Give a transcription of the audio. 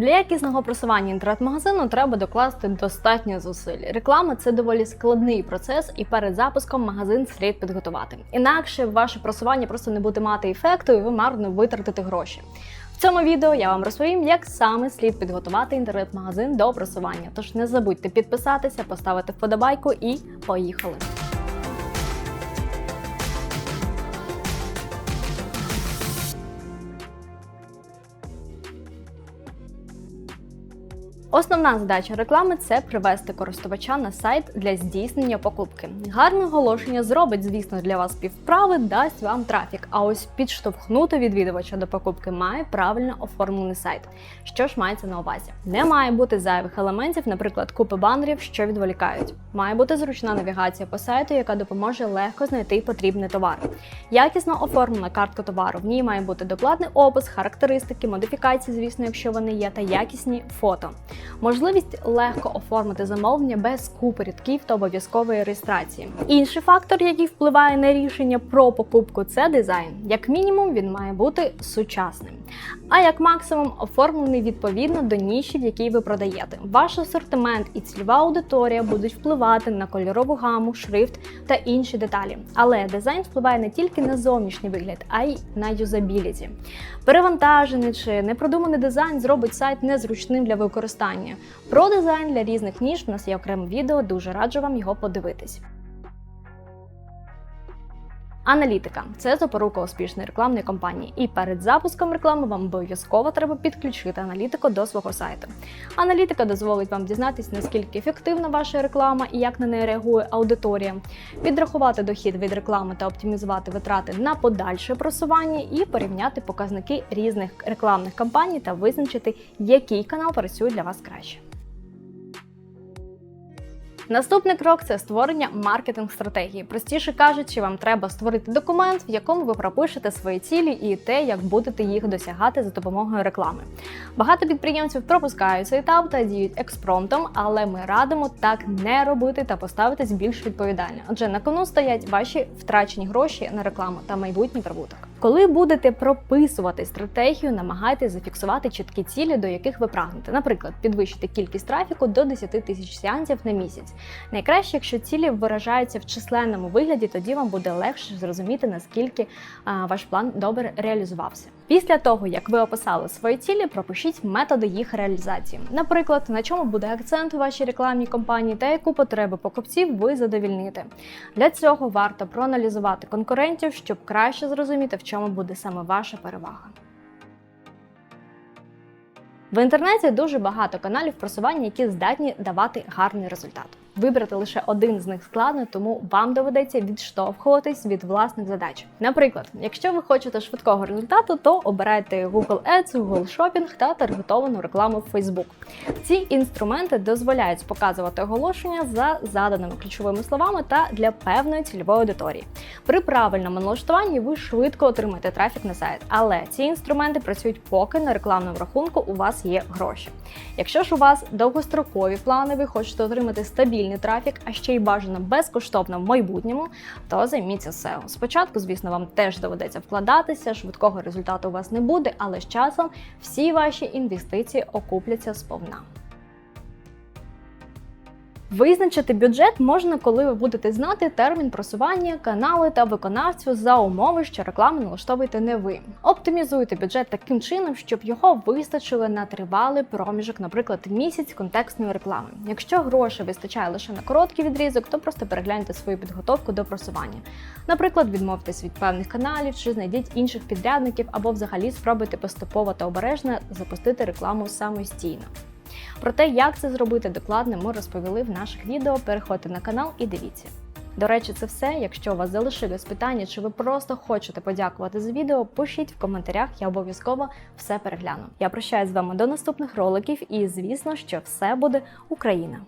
Для якісного просування інтернет-магазину треба докласти достатньо зусиль. Реклама це доволі складний процес, і перед запуском магазин слід підготувати. Інакше ваше просування просто не буде мати ефекту, і ви марно витратите гроші. В цьому відео я вам розповім, як саме слід підготувати інтернет-магазин до просування. Тож не забудьте підписатися, поставити вподобайку і поїхали! Основна задача реклами це привести користувача на сайт для здійснення покупки. Гарне оголошення зробить, звісно, для вас півправи, дасть вам трафік. А ось підштовхнути відвідувача до покупки має правильно оформлений сайт. Що ж мається на увазі? Не має бути зайвих елементів, наприклад, купи банерів, що відволікають. Має бути зручна навігація по сайту, яка допоможе легко знайти потрібний товар. Якісно оформлена картка товару. В ній має бути докладний опис, характеристики, модифікації, звісно, якщо вони є, та якісні фото. Можливість легко оформити замовлення без купи рядків та обов'язкової реєстрації. Інший фактор, який впливає на рішення про покупку, це дизайн. Як мінімум, він має бути сучасним, а як максимум оформлений відповідно до ніші, в якій ви продаєте. Ваш асортимент і цільова аудиторія будуть впливати на кольорову гаму, шрифт та інші деталі. Але дизайн впливає не тільки на зовнішній вигляд, а й на юзабіліті. Перевантажений чи непродуманий дизайн зробить сайт незручним для використання. Про дизайн для різних ніж в нас є окреме відео, дуже раджу вам його подивитись. Аналітика це запорука успішної рекламної кампанії. І перед запуском реклами вам обов'язково треба підключити аналітику до свого сайту. Аналітика дозволить вам дізнатися, наскільки ефективна ваша реклама і як на неї реагує аудиторія, підрахувати дохід від реклами та оптимізувати витрати на подальше просування і порівняти показники різних рекламних кампаній та визначити, який канал працює для вас краще. Наступний крок це створення маркетинг-стратегії. Простіше кажучи, вам треба створити документ, в якому ви пропишете свої цілі і те, як будете їх досягати за допомогою реклами. Багато підприємців пропускають цей етап та діють експромтом, але ми радимо так не робити та поставитись більш відповідально. Адже на кону стоять ваші втрачені гроші на рекламу та майбутній прибуток. Коли будете прописувати стратегію, намагайтеся зафіксувати чіткі цілі, до яких ви прагнете. Наприклад, підвищити кількість трафіку до 10 тисяч сеансів на місяць. Найкраще, якщо цілі виражаються в численному вигляді, тоді вам буде легше зрозуміти, наскільки ваш план добре реалізувався. Після того, як ви описали свої цілі, пропишіть методи їх реалізації. Наприклад, на чому буде акцент у вашій рекламній кампанії та яку потребу покупців ви задовільните. Для цього варто проаналізувати конкурентів, щоб краще зрозуміти, в чому буде саме ваша перевага. В інтернеті дуже багато каналів просування, які здатні давати гарний результат. Вибрати лише один з них складно, тому вам доведеться відштовхуватись від власних задач. Наприклад, якщо ви хочете швидкого результату, то обирайте Google Ads, Google Shopping та таргетовану рекламу в Facebook. Ці інструменти дозволяють показувати оголошення за заданими ключовими словами та для певної цільової аудиторії. При правильному налаштуванні ви швидко отримаєте трафік на сайт, але ці інструменти працюють поки на рекламному рахунку у вас є гроші. Якщо ж у вас довгострокові плани, ви хочете отримати стабільний трафік, а ще й бажано безкоштовно в майбутньому, то займіться SEO. Спочатку, звісно, вам теж доведеться вкладатися, швидкого результату у вас не буде, але з часом всі ваші інвестиції окупляться сповна. Визначити бюджет можна, коли ви будете знати термін просування, канали та виконавцю за умови, що рекламу налаштовуєте не ви. Оптимізуйте бюджет таким чином, щоб його вистачило на тривалий проміжок, наприклад, місяць контекстної реклами. Якщо грошей вистачає лише на короткий відрізок, то просто перегляньте свою підготовку до просування. Наприклад, відмовтесь від певних каналів чи знайдіть інших підрядників, або взагалі спробуйте поступово та обережно запустити рекламу самостійно. Про те, як це зробити докладно, ми розповіли в наших відео. Переходьте на канал і дивіться. До речі, це все. Якщо у вас залишилось питання, чи ви просто хочете подякувати за відео, пишіть в коментарях, я обов'язково все перегляну. Я прощаюсь з вами до наступних роликів, і звісно, що все буде Україна!